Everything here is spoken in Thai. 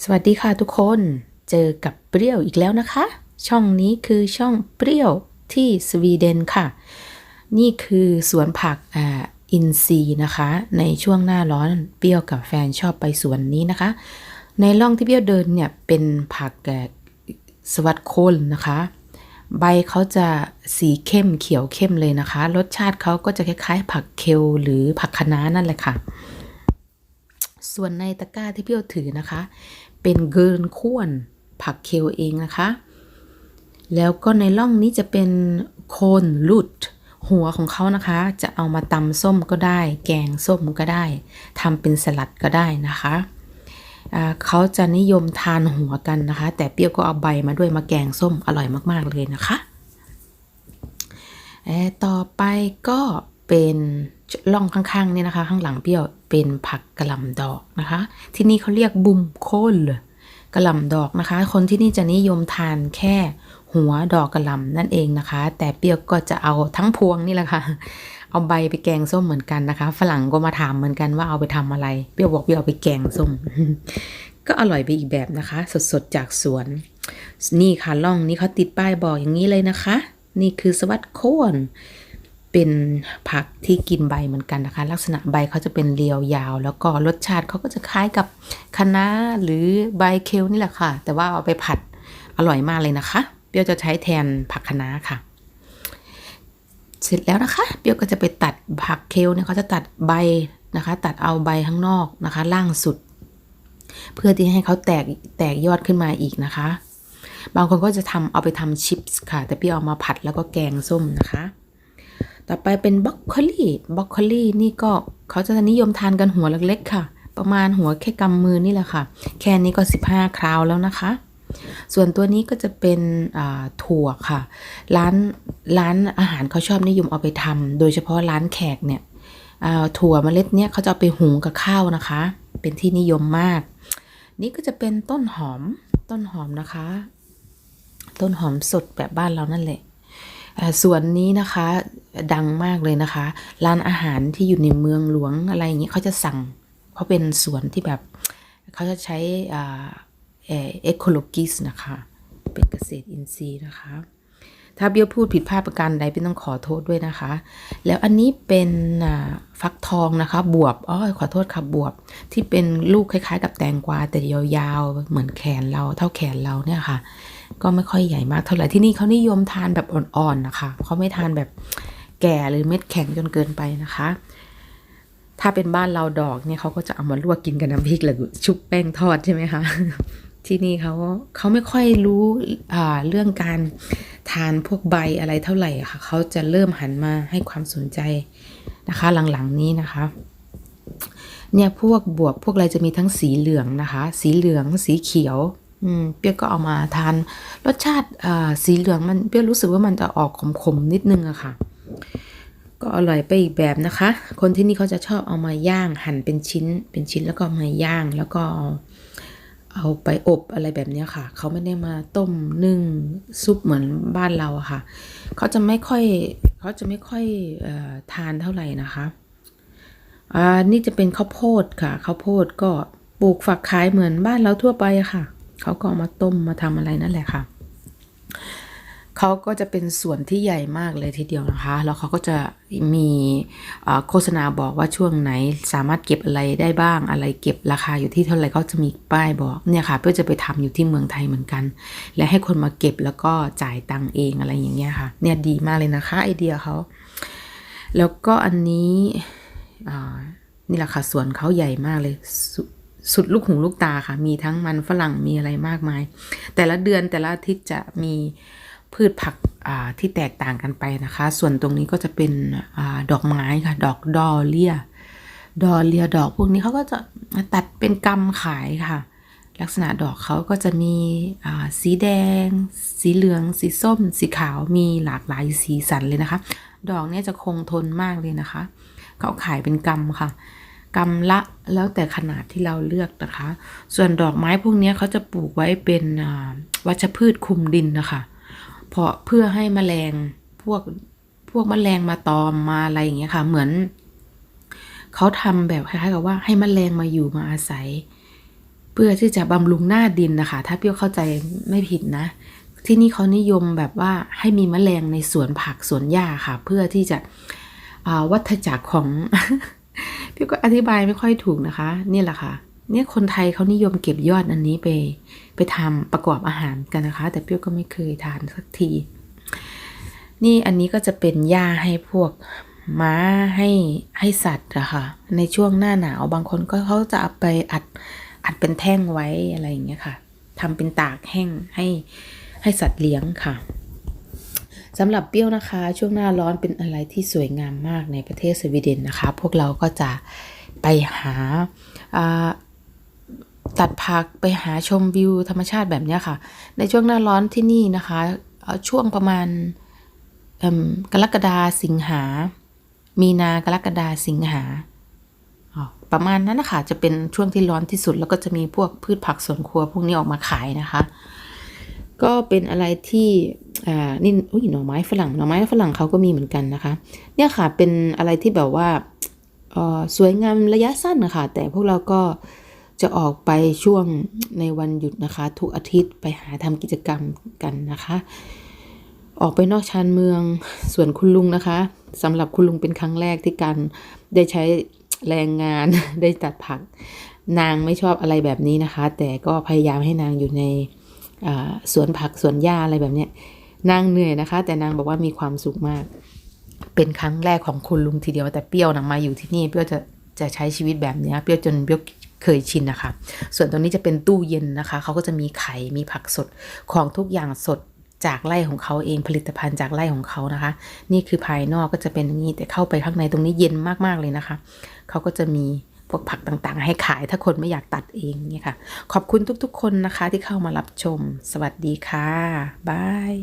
สวัสดีค่ะทุกคนเจอกับเปรี้ยวอีกแล้วนะคะ ช่องนี้คือช่องเปรี้ยวที่สวีเดนค่ะ นี่คือสวนผักอ่าอินซีนะคะ ในช่วงหน้าร้อนเปรี้ยวกับแฟนชอบไปสวนนี้นะคะ ในร่องที่เปรี้ยวเดินเนี่ยเป็นผักแกสวัสดโคนนะคะ ใบเขาจะสีเข้มเขียวเข้มเลยนะคะ รสชาติเขาก็จะคล้ายๆ ผักเคลหรือผักคะน้านั่นแหละค่ะ ส่วนในตะกร้าที่พี่โอถือนะคะ เป็นเกินข้วนผักเคลเองนะคะ แล้วก็ในร่องนี้จะเป็นโคนลุดหัวของเขานะคะ จะเอามาตำส้มก็ได้ แกงส้มก็ได้ทำเป็นสลัดก็ได้นะคะเขาจะนิยมทานหัวกันนะคะ แต่เปรี้ยวก็เอาใบมาด้วยมาแกงส้มอร่อยมากๆเลยนะคะต่อไปก็เป็นร่องข้างๆนี่นะคะ ข้างหลังเปรี้ยว เป็นผักกระหล่ำดอกนะคะ ที่นี่เขาเรียกบุมโคนกระหล่ำดอกนะคะ คนที่นี่จะนิยมทานแค่หัวดอกกระหล่ำนั่นเองนะคะ แต่เปี้ยวก็จะเอาทั้งพวงนี่แหละค่ะ เอาใบไปแกงส้มเหมือนกันนะคะ ฝรั่งก็มาถามเหมือนกันว่าเอาไปทำอะไร เปี้ยวบอกเปียวเอาไปแกงส้ม ก็อร่อยไปอีกแบบนะคะ สดๆจากสวน นี่ค่ะล่องนี้เขาติดป้ายบอกอย่างนี้เลยนะคะ นี่คือสวัสดโคน เป็นผักที่กินใบเหมือนกันนะคะ ลักษณะใบเขาจะเป็นเรียวยาว แล้วก็รสชาติเขาก็จะคล้ายกับคะน้าหรือใบเคลนี่แหละค่ะ แต่ว่าเอาไปผัดอร่อยมากเลยนะคะ เปรี้ยวจะใช้แทนผักคะน้าค่ะ เสร็จแล้วนะคะ เปรี้ยวก็จะไปตัดผักเคลเนี่ยเขาจะตัดใบนะคะ ตัดเอาใบข้างนอกนะคะ ล่างสุด เพื่อที่ให้เขาแตกแตกยอดขึ้นมาอีกนะคะ บางคนก็จะทำเอาไปทำชิปส์ค่ะ แต่พี่เอามาผัดแล้วก็แกงส้มนะคะ ต่อไปเป็นบรอกโคลีบรอกโคลีนี่ก็เขาจะนิยมทานกันหัวเล็กๆ ค่ะ ประมาณหัวแค่กำมือนี่แหละค่ะ แค่นี้ก็ 15 คราวแล้วนะคะ ส่วนตัวนี้ก็จะเป็นถั่วค่ะ ร้านร้านอาหารเขาชอบนิยมเอาไปทำโดยเฉพาะร้านแขกเนี่ยถั่วเมล็ดเนี่ยเขาจะเอาไปหุงกับข้าวนะคะ เป็นที่นิยมมาก นี่ก็จะเป็นต้นหอมต้นหอมนะคะ ต้นหอมสดแบบบ้านเรานั่นแหละ ส่วนนี้นะคะดังมากเลยนะคะ ร้านอาหารที่อยู่ในเมืองหลวงอะไรอย่างนี้เขาจะสั่ง เพราะเป็นสวนที่แบบเขาจะใช้เอ็กโคโลกิสนะคะ เป็นเกษตรอินทรีย์นะคะ ถ้าเบี้ยวพูดผิดพลาดประการใดเป็นต้องขอโทษด้วยนะคะ แล้วอันนี้เป็นฟักทองนะคะ บวบอ๋อขอโทษค่ะบวบ ที่เป็นลูกคล้ายๆ กับแตงกวาแต่ยาวๆเหมือนแขนเราเท่าแขนเราเนี่ยค่ะ ก็ไม่ค่อยใหญ่มากเท่าไหร่ที่นี่เขานิยมทานแบบอ่อนๆนะคะเขาไม่ทานแบบแก่หรือเม็ดแข็งจนเกินไปนะคะ ถ้าเป็นบ้านเราดอกเนี่ยเขาก็จะเอามาลวกกินกับน้ำพริกหรือชุบแป้งทอดใช่ไหมคะที่นี่เขาเขาไม่ค่อยรู้อ่าเรื่องการทานพวกใบอะไรเท่าไหร่ค่ะเขาจะเริ่มหันมาให้ความสนใจนะคะหลังๆนี้นะคะเนี่ยพวกบวบพวกอะไรจะมีทั้งสีเหลืองนะคะ สีเหลืองสีเขียว อืมเปรี้ยวก็เอามาทาน รสชาติอ่าสีเหลืองมันเปรี้ยวรู้สึกว่ามันจะออกขมๆนิดนึงอะค่ะ ก็อร่อยไปอีกแบบนะคะ คนที่นี่เขาจะชอบเอามาย่างหั่นเป็นชิ้น เป็นชิ้นแล้วก็มาย่างแล้วก็เอาเอาไปอบอะไรแบบนี้ค่ะ เขาไม่ได้มาต้มนึ่งซุปเหมือนบ้านเราอะค่ะ เขาจะไม่ค่อยเขาจะไม่ค่อยออทานเท่าไหร่นะคะอ่านี่จะเป็นข้าวโพดค่ะข้าวโพดก็ปลูกฝักขายเหมือนบ้านเราทั่วไปอะค่ะ เขาก็เอามาต้มมาทำอะไรนั่นแหละค่ะเขาก็จะเป็นส่วนที่ใหญ่มากเลยทีเดียวนะคะ แล้วเขาก็จะมีโฆษณาบอกว่าช่วงไหนสามารถเก็บอะไรได้บ้าง อะไรเก็บราคาอยู่ที่เท่าไหร่เขาจะมีป้ายบอกเนี่ยค่ะ เพื่อจะไปทำอยู่ที่เมืองไทยเหมือนกัน และให้คนมาเก็บแล้วก็จ่ายตังค์เองอะไรอย่างเงี้ยค่ะ เนี่ยดีมากเลยนะคะไอเดียเขา แล้วก็อันนี้นี่แหละค่ะสวนเขาใหญ่มากเลย สุดลูกหูลูกตาค่ะ มีทั้งมันฝรั่งมีอะไรมากมาย แต่ละเดือนแต่ละอาทิตย์จะมีพืชผักที่แตกต่างกันไปนะคะ ส่วนตรงนี้ก็จะเป็นอดอกไม้ค่ะ ดอกดอเลีย ดอเลียดอกพวกนี้เขาก็จะตัดเป็นกำขายค่ะ ลักษณะดอกเขาก็จะมีสีแดง สีเหลือง สีส้ม สีขาวมีหลากหลายสีสันเลยนะคะ ดอกนี่ยจะคงทนมากเลยนะคะ เขาขายเป็นกำค่ะ กำละแล้วแต่ขนาดที่เราเลือกนะคะ ส่วนดอกไม้พวกนี้เขาจะปลูกไว้เป็นวัชพืชคุมดินนะคะ เพราะเพื่อให้แมลงพวกพวกแมลงมาตอมมาอะไรอย่างเงี้ยค่ะ เหมือนเขาทำแบบคล้ายๆกับว่าให้แมลงมาอยู่มาอาศัย เพื่อที่จะบำรุงหน้าดินนะคะ ถ้าเปรี้ยวเข้าใจไม่ผิดนะ ที่นี่เขานิยมแบบว่าให้มีแมลงในสวนผักสวนหญ้าค่ะ เพื่อที่จะวัฏจักรของ พี่ก็อธิบายไม่ค่อยถูกนะคะ นี่แหละค่ะเนี่ยคนไทยเขานิยมเก็บยอดอันนี้ไป ไปทำประกอบอาหารกันนะคะ แต่เปรี้ยวก็ไม่เคยทานสักที นี่อันนี้ก็จะเป็นหญ้าให้พวกม้าให้ให้สัตว์อะค่ะ ในช่วงหน้าหนาวบางคนก็เขาจะเอาไปอัดอัดเป็นแท่งไว้อะไรอย่างเงี้ยค่ะทำเป็นตากแห้งให้ให้สัตว์เลี้ยงค่ะ สำหรับเปรี้ยวนะคะ ช่วงหน้าร้อนเป็นอะไรที่สวยงามมากในประเทศสวีเดนนะคะ พวกเราก็จะไปหาตัดผักไปหาชมวิวธรรมชาติแบบนี้ค่ะ ในช่วงหน้าร้อนที่นี่นะคะ ช่วงประมาณกรกฎาสิงหา มีนากรกฎาสิงหาประมาณนั้นนะคะจะเป็นช่วงที่ร้อนที่สุดแล้วก็จะมีพวกพืชผักสวนครัวพวกนี้ออกมาขายนะคะ ก็เป็นอะไรที่อ่านี่อุ้ยหน่อไม้ฝรั่งหน่อไม้ฝรั่งเขาก็มีเหมือนกันนะคะ เนี่ยค่ะเป็นอะไรที่แบบว่าเอ่อสวยงามระยะสั้นนะคะแต่พวกเราก็จะออกไปช่วงในวันหยุดนะคะ ทุกอาทิตย์ไปหาทำกิจกรรมกันนะคะ ออกไปนอกชานเมืองส่วนคุณลุงนะคะสำหรับคุณลุงเป็นครั้งแรกที่การได้ใช้แรงงานได้ตัดผัก นางไม่ชอบอะไรแบบนี้นะคะ แต่ก็พยายามให้นางอยู่ใน สวนผักสวนหญ้าอะไรแบบเนี้ยนางเหนื่อยนะคะ แต่นางบอกว่ามีความสุขมาก เป็นครั้งแรกของคุณลุงทีเดียวแต่เปรี้ยวนะมาอยู่ที่นี่เปรี้ยวจะจะใช้ชีวิตแบบนี้เปรี้ยวจนเปรี้ยวเคยชินนะคะ ส่วนตรงนี้จะเป็นตู้เย็นนะคะ เขาก็จะมีไข่ มีผักสด ของทุกอย่างสดจากไร่ของเขาเอง ผลิตภัณฑ์จากไร่ของเขานะคะ นี่คือภายนอกก็จะเป็นอย่างนี้ แต่เข้าไปข้างในตรงนี้เย็นมากๆเลยนะคะ เขาก็จะมี พวกผักต่างๆ ให้ขายถ้าคนไม่อยากตัดเองเนี่ยค่ะ ขอบคุณทุกๆ คนนะคะที่เข้ามารับชม สวัสดีค่ะบาย